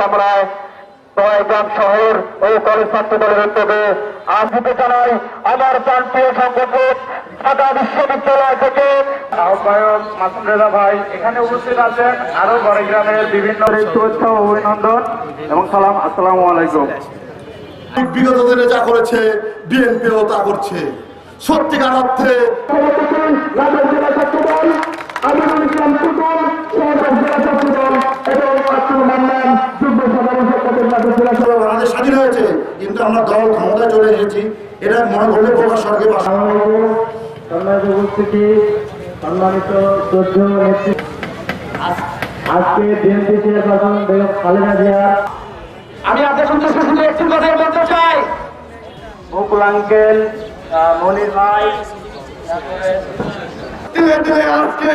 কামরায় শহর ও কলেজ ছাত্র দলের উদ্যোগে আজ দিতে জানাই আমার প্রান্তীয় সংগঠন ঢাকা বিশ্ববিদ্যালয় থেকে আহ্বায়ক মাসুম রেজা ভাই এখানে উপস্থিত আছেন। আরও বড় গ্রামের বিভিন্ন শুভেচ্ছা ও অভিনন্দন এবং সালাম আসসালামু আলাইকুম। বিগত দিনে যা করেছে বিএনপিও তা করছে। সত্যিকার অর্থে আমাদের স্বাধীন হয়েছে কিন্তু আমরা দল ক্ষমতায় চলে এসেছি। এটা মনে করলে প্রকাশ স্বর্গে বাসা সম্মানিত শ্রদ্ধ আজকে বিএনপি চেয়ারপারসন বেগম খালেদা জিয়া। আমি আপনার উদ্দেশ্যে শুধু একটি কথাই বলতে চাই। মুকুল আঙ্কেল মনির ভাই। ধীরে ধীরে আজকে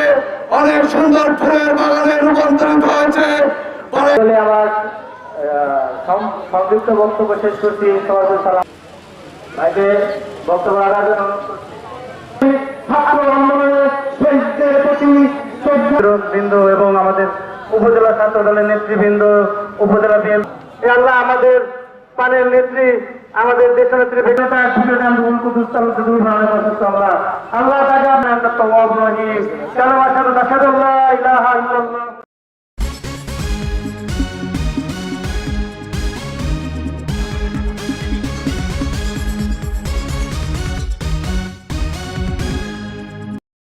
অনেক সুন্দর ফুলের বাগানে রূপান্তরিত হয়েছে। আমার আহ, সং- সংক্ষিপ্ত বক্তব্য শেষ করছি। সালাম। ভাইকে বক্তব্য রাখার জন্য বৃন্দ এবং আমাদের উপজেলা ছাত্র দলের নেতৃবৃন্দ উপজেলা বিএনপি আল্লাহ আমাদের পানের নেত্রী আমাদের দেশ নেত্রী বেগতা আল্লাহ আল্লাহ তাকে আমরা তওয়াব রহিম। কালামা আশহাদু আল্লা ইলাহা ইল্লাল্লাহ